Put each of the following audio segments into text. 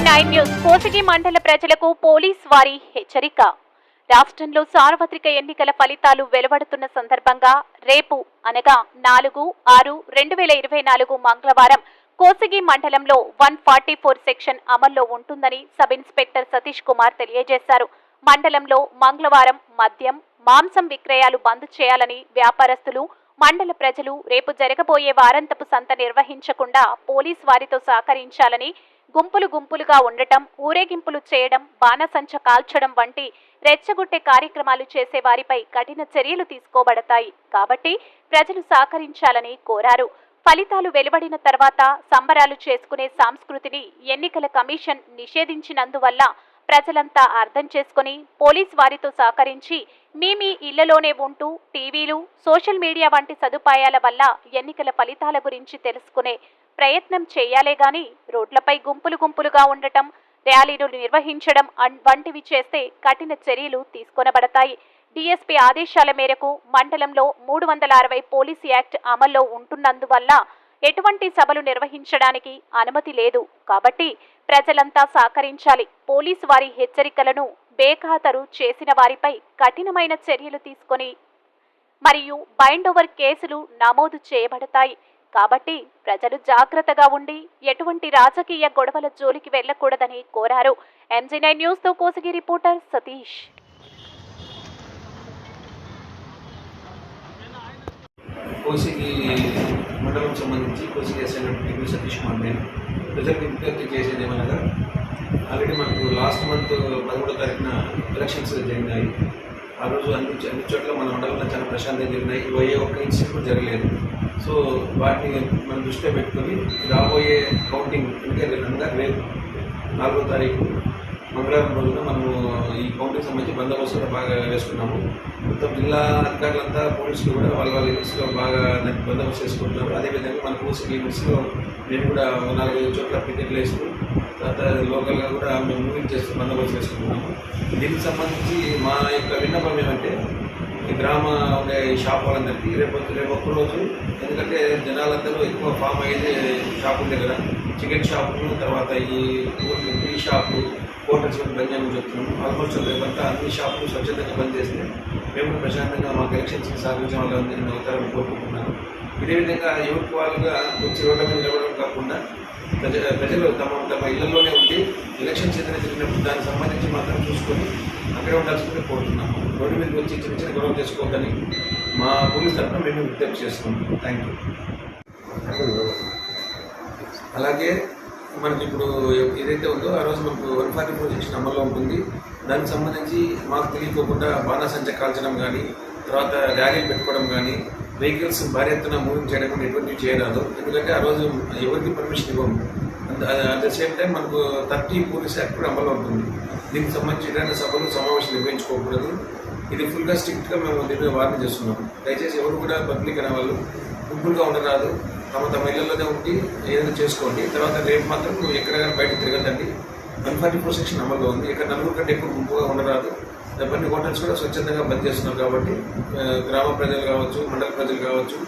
MG nine news Kosigi మండల ప్రజలకు police వారి హెచ్చరిక. రాష్ట్రంలో సార్వత్రిక ఎన్నికల ఫలితాలు వెలువడుతున్న సందర్భంగా రేపు అనగా నాలుగు ఆరు రెండు వేల ఇరవై నాలుగు మంగళవారం కోసిగి మండలంలో వన్ ఫార్టీ ఫోర్ సెక్షన్ అమల్లో ఉంటుందని సబ్ ఇన్స్పెక్టర్ సతీష్ కుమార్ తెలియజేశారు. మండలంలో మంగళవారం మద్యం మాంసం విక్రయాలు బంద్ చేయాలని వ్యాపారస్తులు మండల ప్రజలు రేపు జరగబోయే వారంతపు సంత నిర్వహించకుండా పోలీస్ వారితో సహకరించాలని గుంపులు గుంపులుగా ఉండటం ఊరేగింపులు చేయడం బాణసంచ కాల్చడం వంటి రెచ్చగొట్టే కార్యక్రమాలు చేసే వారిపై కఠిన చర్యలు తీసుకోబడతాయి. కాబట్టి ప్రజలు సహకరించాలని కోరారు. ఫలితాలు వెలువడిన తర్వాత సంబరాలు చేసుకునే సంస్కృతిని ఎన్నికల కమిషన్ నిషేధించినందువల్ల ప్రజలంతా అర్థం చేసుకుని పోలీస్ వారితో సహకరించి మీ మీ ఇళ్ళలోనే ఉంటూ టీవీలు సోషల్ మీడియా వంటి సదుపాయాల వల్ల ఎన్నికల ఫలితాల గురించి తెలుసుకునే ప్రయత్నం చేయాలే గాని రోడ్లపై గుంపులు గుంపులుగా ఉండటం ర్యాలీలు నిర్వహించడం వంటివి చేస్తే కఠిన చర్యలు తీసుకొనబడతాయి. డీఎస్పీ ఆదేశాల మేరకు మండలంలో మూడు వందల అరవై పోలీస్ యాక్ట్ అమల్లో ఉంటున్నందువల్ల ఎటువంటి సభలు నిర్వహించడానికి అనుమతి లేదు. కాబట్టి ప్రజలంతా సహకరించాలి. పోలీసు వారి హెచ్చరికలను బేఖాతరు చేసిన వారిపై కఠినమైన చర్యలు తీసుకొని మరియు బైండ్ ఓవర్ కేసులు నమోదు చేయబడతాయి. కాబట్టి ప్రజలు జాగ్రత్తగా ఉండి ఎటువంటి రాజకీయ గొడవల జోలికి వెళ్ళకూడదని కోరారు. ఎంజీ నైన్ న్యూస్తో కోసిగి రిపోర్టర్ సతీష్. కోసిగి మండలం సంబంధించి కోసిగి ఎస్ఐ సతీష్ కుమార్ నేను. ప్రజలకు విజ్ఞప్తి చేసేది ఏమనగా ఆల్రెడీ మనకు లాస్ట్ మంత్ పదమూడో తారీఖున ఎలక్షన్స్ జరిగినాయి. ఆ రోజు అన్ని అన్ని చోట్ల మన మండలంలో చాలా ప్రశాంతంగా జరిగినాయి. ఏ ఒక్క ఇన్సిడెంట్ జరగలేదు. సో వాటిని మనం దృష్టిలో పెట్టుకొని రాబోయే కౌంటింగ్ అంటే విధంగా రేపు నాలుగో తారీఖు మంగళవారం రోజున మనము ఈ కౌంటింగ్ సంబంధించి బందోబస్తు బాగా వేసుకున్నాము. మొత్తం జిల్లా అధికారులంతా పోలీసులు కూడా వాళ్ళ వాళ్ళ ఇంట్లో బాగా దానికి బందోబస్తు చేసుకుంటున్నారు. అదేవిధంగా మన కోసి లిమిట్స్లో మేము కూడా నాలుగైదు చోట్ల పికెట్లు వేస్తూ తర్వాత లోకల్గా కూడా మేము మూవింగ్ చేస్తూ బందోబస్తు చేసుకుంటున్నాము. దీనికి సంబంధించి మా యొక్క విన్నపం ఏమంటే ఈ గ్రామ ఉండే ఈ షాప్ వాళ్ళందరికీ. రేపు రేపు ఒక్క రోజు ఎందుకంటే జనాలందరూ ఎక్కువ ఫామ్ అయ్యేది షాప్ దగ్గర కదా. చికెన్ షాపు తర్వాత ఈ టీ షాపు హోటల్స్ బంద్ చేయమని చెప్తున్నాము ఆల్మోస్ట్ రేపంతా అన్ని షాపులు స్వచ్ఛతంగా బంద్ చేస్తే మేము ప్రశాంతంగా మాకు ఎలక్షన్స్కి సాధించిన వాళ్ళందరినీ అవుతారని కోరుకుంటున్నాను. ఇదే విధంగా ఎవరికి వాళ్ళుగా వచ్చి రోడ్ల మీద నిలబడడం కాకుండా ప్రజ ప్రజలు తమ తమ ఇళ్ళలోనే ఉండి ఎలక్షన్స్ ఏదైనా జరిగినప్పుడు దానికి సంబంధించి మాత్రం చూసుకొని అక్కడే ఉండాల్సిందే కోరుతున్నాము. రోడ్డు మీదకి వచ్చి చిన్న చిన్న గొడవ చేసుకోవద్దని మా పోలీస్ తరఫున మేము విజ్ఞప్తి చేస్తున్నాం. Thank you. అలాగే మనకి ఇప్పుడు ఏదైతే ఉందో ఆ రోజు మనకు వన్ ఫార్టీ ఫోర్ సెక్షన్ అమల్లో ఉంటుంది. దానికి సంబంధించి మాకు తెలియకోకుండా బాణాసంచ కాల్చడం కానీ తర్వాత ర్యాలీలు పెట్టుకోవడం కానీ వెహికల్స్ భారీ ఎత్తున మూవింగ్ చేయడం కానీ ఎటువంటివి చేయరాదు. ఎందుకంటే ఆ రోజు ఎవరికి పర్మిషన్ ఇవ్వము. అట్ ద సేమ్ టైం మనకు థర్టీ పోలీస్ యాక్ట్ కూడా అమలు ఉంటుంది. దీనికి సంబంధించిన సభలు సమావేశాలు నిర్వహించుకోకూడదు. ఇది ఫుల్గా స్ట్రిక్ట్గా మేము దీని వార్న చేస్తున్నాం దయచేసి ఎవరు కూడా పబ్లిక్ అనే వాళ్ళు గుంపులుగా ఉండరాదు. తమ తమ ఇళ్ళలోనే ఉండి ఏదైనా చేసుకోండి. తర్వాత రేపు మాత్రం నువ్వు ఎక్కడైనా బయట తిరగదండి వన్ ఫార్టీ ఫోర్ సెక్షన్ అమల్లో ఉంది. ఇక్కడ నలుగురు కంటే ఎక్కువ గుంపుగా ఉండరాదు. కొన్ని హోటల్స్ కూడా స్వచ్ఛందంగా పనిచేస్తున్నాం కాబట్టి గ్రామ ప్రజలు కావచ్చు మండల ప్రజలు కావచ్చు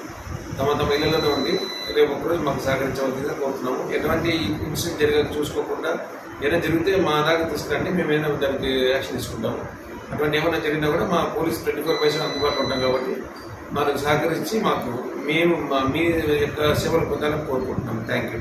తమ తమ ఇళ్ళలో ఉండి రేపు ఒకరోజు మాకు సహకరించవలసిందిగా కోరుతున్నాము. ఎటువంటి ఇన్సిడెంట్ జరిగే చూసుకోకుండా ఏదైనా జరిగితే మా దాకా తీసుకురండి మేము ఏదైనా దానికి యాక్షన్ తీసుకుంటాము. అటువంటి ఏమైనా జరిగినా కూడా మా పోలీస్ ట్వంటీ ఫోర్ పైసలు అందుబాటులో ఉంటాం కాబట్టి మాకు సహకరించి మాకు మేము మా మీ యొక్క సేవలు పొందాలని కోరుకుంటున్నాం థ్యాంక్ యూ